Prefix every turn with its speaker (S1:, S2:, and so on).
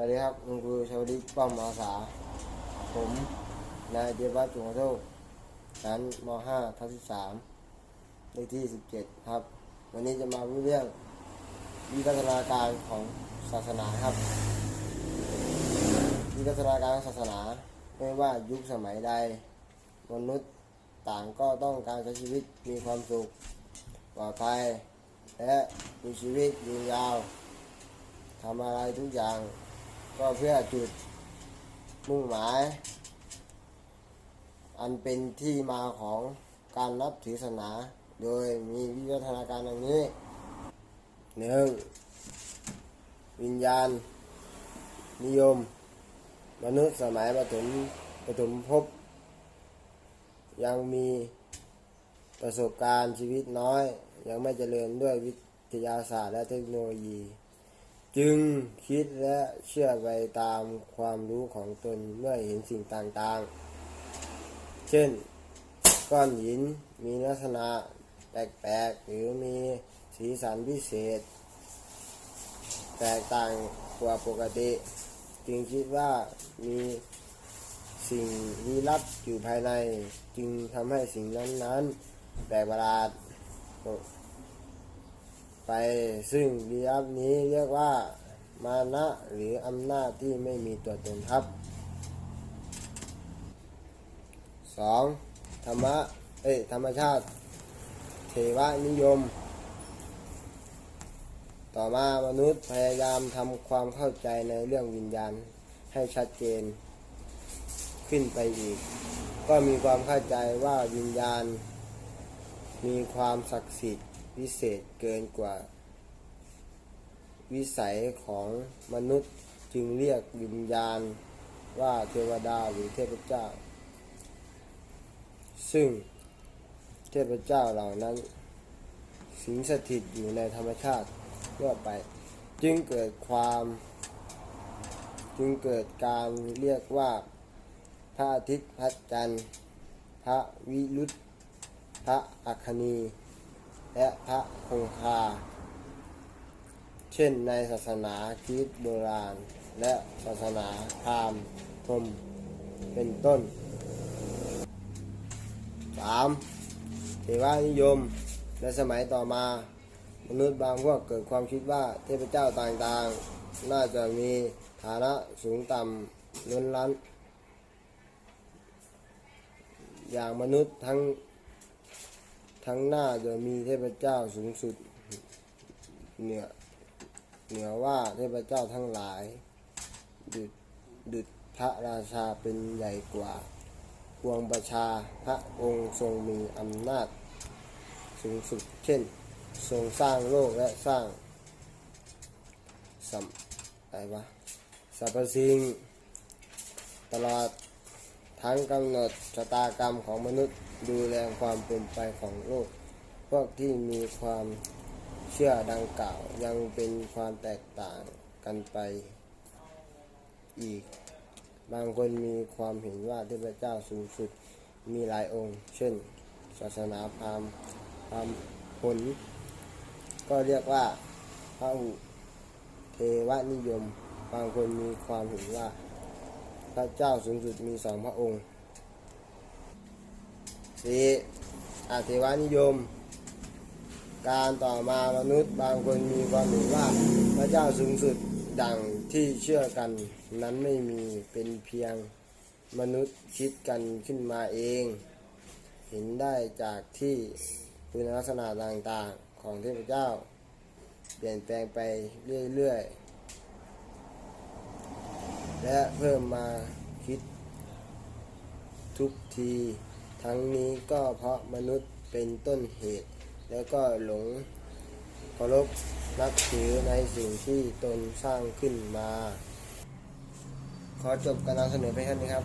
S1: วัสดีครับคุณครูชาวลิตป้อมอาสา ผมนายเดียวัฒน์จุงโทษชั้นม .5 ทับ13เลขที่ 17 ครับ วันนี้จะมาพูดเรื่องวิวัฒนาการของศาสนาครับ วิวัฒนาการของศาสนาไม่ว่ายุคสมัยใด มนุษย์ต่างก็ต้องการใช้ชีวิตมีความสุขปลอดภัยและมีชีวิตยืนยาวทำอะไรทุกอย่าง ก็เพื่อจุดมุ่งหมาย อันเป็นที่มาของการนับถือศาสนา โดยมีวิวัฒนาการดังนี้หนึ่งวิญญาณ นิยม มนุษย์สมัยปฐมปฐมภพยังมีประสบการณ์ชีวิตน้อย ยังไม่เจริญด้วยวิทยาศาสตร์และเทคโนโลยี จึงคิดและเชื่อไปตามความรู้ของตนเมื่อเห็นสิ่งต่างๆ เช่น ก้อนหินมีลักษณะแปลกๆ หรือมีสีสันพิเศษ แตกต่างกว่าปกติ จึงคิดว่ามีสิ่งลี้ลับอยู่ภายใน จึงทำให้สิ่งนั้นๆแปลกประหลาด ไป ซึ่งลี้ลับนี้เรียกว่า มานะหรืออำนาจที่ไม่มีตัวตนครับ 2. ธรรมะเอ้ธรรมชาติ เทวนิยม ต่อมามนุษย์พยายามทำความเข้าใจในเรื่องวิญญาณให้ชัดเจนขึ้นไปอีก ก็มีความเข้าใจว่าวิญญาณ มีความศักดิ์สิทธิ์ พิเศษเกินกว่า วิสัยของมนุษย์จึงเรียกวิญญาณว่าเทวดาหรือเทพเจ้า ซึ่งเทพเจ้าเหล่านั้น สิงสถิตอยู่ในธรรมชาติทั่วไป จึงเกิดความ จึงเกิดการเรียกว่าพระอาทิตย์พระจันทร์พระวิรุธพระอัคคณี และพระคงคา เช่นในศาสนาคริสต์โบราณ และศาสนาพราหมณ์พรมเป็นต้น 3. เทวานิยม ในสมัยต่อมา มนุษย์บางพวกเกิดความคิดว่าเทพเจ้าต่างๆ น่าจะมีฐานะสูงต่ำล้นล้นอย่างมนุษย์ทั้ง ทั้งหน้าจะมีเทพเจ้าสูงสุด เหนือเหนือว่าเทพเจ้าทั้งหลาย ดุจดุจพระราชาเป็นใหญ่กว่าปวงประชาพระองค์ทรงมีอำนาจ สูงสุดเช่น ทรงสร้างโลกและสร้างสัมอะไรวะสรรพสิ่งตลอด ทั้งกำหนดชะตากรรมของมนุษย์ดูแลความเป็นไปของโลก พวกที่มีความเชื่อดังกล่าวยังเป็นความแตกต่างกันไปอีก บางคนมีความเห็นว่าเทพเจ้าสูงสุดมีหลายองค์ เช่น ศาสนาพราหมณ์พราหมณ์ผล ก็เรียกว่าพระหุเทวนิยม บางคนมีความเห็นว่า พระเจ้าสูงสุดมีสองพระองค์ 4. อาเทวนิยม การต่อมามนุษย์บางคนมีความเห็นว่าพระเจ้าสูงสุดดังที่เชื่อกันนั้นไม่มีเป็นเพียงมนุษย์คิดกันขึ้นมาเอง เห็นได้จากที่คุณลักษณะต่างๆของเทพเจ้า เปลี่ยนแปลงไปเรื่อยๆ และเพิ่มมาคิด ทุกที ทั้งนี้ก็เพราะมนุษย์เป็นต้นเหตุ แล้วก็หลงเคารพนับถือในสิ่งที่ตนสร้างขึ้นมา ขอจบการนำเสนอไปแค่นี้ครับ